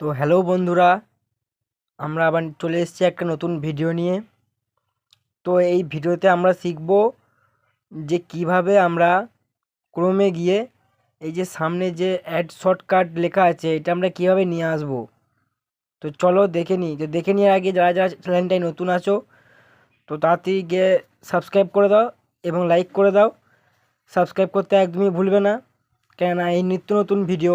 তো হ্যালো বন্ধুরা, আমরা আবার চলে এসেছি একটা নতুন ভিডিও নিয়ে। তো এই ভিডিওতে আমরা শিখব যে কীভাবে আমরা ক্রোমে গিয়ে এই যে সামনে যে অ্যাড শর্টকাট লেখা আছে, এটা আমরা কীভাবে নিয়ে আসব? তো চলো দেখে নিই। তো দেখে নেওয়ার আগে যারা যারা চ্যানেলটায় নতুন আছো, তো তাড়াতাড়ি গিয়ে সাবস্ক্রাইব করে দাও এবং লাইক করে দাও। সাবস্ক্রাইব করতে একদমই ভুলবে না। কেননা এই নিত্য নতুন ভিডিও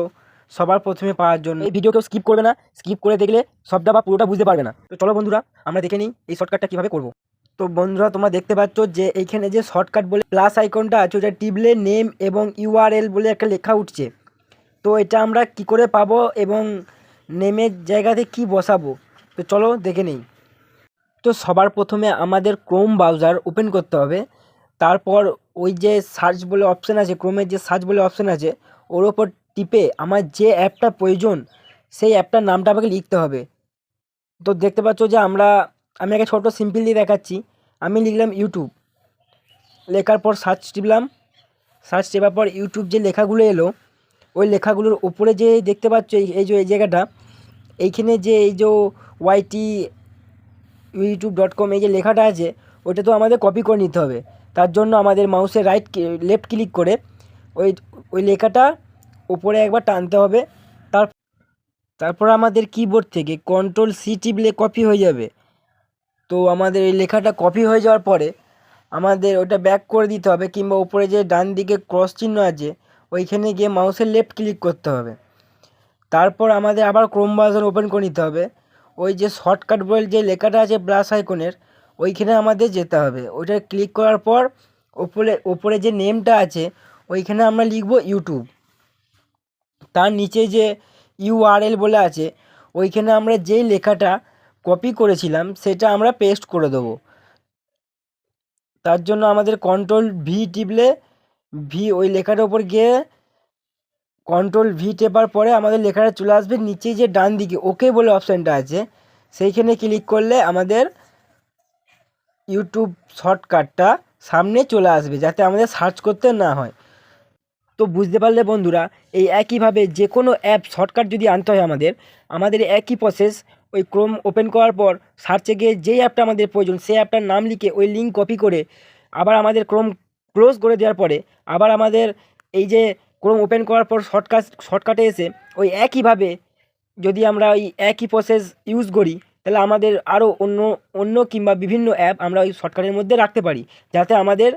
সবার প্রথমে পাওয়ার জন্য। এই ভিডিও কেউ স্কিপ করবে না। স্কিপ করে দেখলে সবটা বা পুরোটা বুঝতে পারবে না। তো চলো বন্ধুরা, আমরা দেখে নিই এই শর্টকাটটা কীভাবে করব। তো বন্ধুরা, তোমরা দেখতে পাচ্ছ যে এইখানে যে শর্টকাট বলে প্লাস আইকনটা আছে, ওটা টিপলে নেম এবং ইউআরএল বলে একটা লেখা উঠছে। তো এটা আমরা কি করে পাবো এবং নেমের জায়গাতে কি বসাবো? তো চলো দেখে নিই। তো সবার প্রথমে আমাদের ক্রোম ব্রাউজার ওপেন করতে হবে। তারপর ওই যে সার্চ বলে অপশান আছে ক্রোমের যে সার্চ বলে অপশান আছে, ওর ওপর টিপে আমার যে অ্যাপটা প্রয়োজন, সেই অ্যাপটার নামটা আমাকে লিখতে হবে। তো দেখতে পাচ্ছ যে আমরা, আমি একটা ছোটো সিম্পল দিয়ে দেখাচ্ছি। আমি লিখলাম ইউটিউব লেখার পর সার্চ টিপলাম। সার্চ টেপার পর ইউটিউব যে লেখাগুলো এলো, ওই লেখাগুলোর উপরে যে দেখতে পাচ্ছ এই যে, এই জায়গাটা, এইখানে যে, এই যে ওয়াইটি ইউটিউব ডট কম এই যে লেখাটা আছে ওটা তো আমাদের কপি করে নিতে হবে। তার জন্য আমাদের মাউসের রাইট লেফট ক্লিক করে ওই ওই লেখাটা উপরে একবার টানতে হবে। তার তারপর আমাদের কিবোর্ড থেকে কন্ট্রোল সি টিপলে কপি হয়ে যাবে। তো আমাদের এই লেখাটা কপি হয়ে যাওয়ার পরে আমাদের ওটা ব্যাক করে দিতে হবে কিংবা উপরে যে ডান দিকে ক্রস চিহ্ন আছে, ওইখানে গিয়ে মাউসের লেফট ক্লিক করতে হবে। তারপর আমাদের আবার ক্রোম ব্রাউজার ওপেন করে নিতে হবে। ওই যে শর্টকাট বলে যে লেখাটা আছে প্লাস আইকনের ওইখানে আমাদের যেতে হবে। ওইটা ক্লিক করার পর ওপরে ওপরে যে নেমটা আছে, ওইখানে আমরা লিখব ইউটিউব তার নিচে যে ইউআরএল বলে আছে, ওইখানে আমরা যেই লেখাটা কপি করেছিলাম, সেটা আমরা পেস্ট করে দেবো। তার জন্য আমাদের কন্ট্রোল ভি টিপলে ভি ওই লেখাটার উপর গিয়ে কন্ট্রোল ভি টেপার পরে আমাদের লেখাটা চলে আসবে নিচে যে ডান দিকে ওকে বলে অপশানটা আছে, সেইখানে ক্লিক করলে আমাদের ইউটিউব শর্টকাটটা সামনে চলে আসবে, যাতে আমাদের সার্চ করতে না হয়। তো বুঝতে পারলে বন্ধুরা, এই একইভাবে যে কোনো অ্যাপ শর্টকাট যদি আনতে হয় আমাদের আমাদের একই প্রসেস ওই ক্রোম ওপেন করার পর সার্চে গিয়ে যেই অ্যাপটা আমাদের প্রয়োজন, সেই অ্যাপটার নাম লিখে ওই লিঙ্ক কপি করে আবার আমাদের ক্রোম ক্লোজ করে দেওয়ার পরে আবার আমাদের এই যে ক্রোম ওপেন করার পর শর্টকাট শর্টকাটে এসে ওই একইভাবে যদি আমরা ওই একই প্রসেস ইউজ করি, তাহলে আমাদের আরও অন্য অন্য কিংবা বিভিন্ন অ্যাপ আমরা ওই শর্টকাটের মধ্যে রাখতে পারি, যাতে আমাদের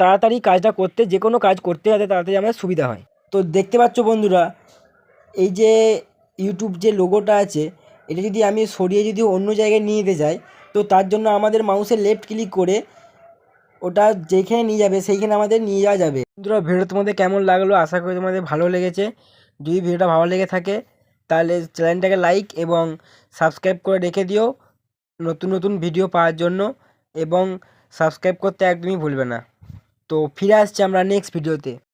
তাড়াতাড়ি কাজটা করতে, যে কোনো কাজ করতে যাতে তাড়াতাড়ি আমাদের সুবিধা হয়। তো দেখতে পাচ্ছ বন্ধুরা, এই যে ইউটিউব যে লোগোটা আছে, এটা যদি আমি সরিয়ে যদি অন্য জায়গায় নিয়ে যেতে যাই, তো তার জন্য আমাদের মাউসে লেফট ক্লিক করে ওটা যেখানে নিয়ে যাবে, সেইখানে আমাদের নিয়ে যাওয়া যাবে। বন্ধুরা ভিডিও তোমাদের কেমন লাগল? আশা করি তোমাদের ভালো লেগেছে। যদি ভিডিওটা ভালো লেগে থাকে, তাহলে চ্যানেলটাকে লাইক এবং সাবস্ক্রাইব করে রেখে দিও নতুন নতুন ভিডিও পাওয়ার জন্য। এবং সাবস্ক্রাইব করতে একদমই ভুলবে না। তো ফিরে আসছি আমরা নেক্সট ভিডিওতে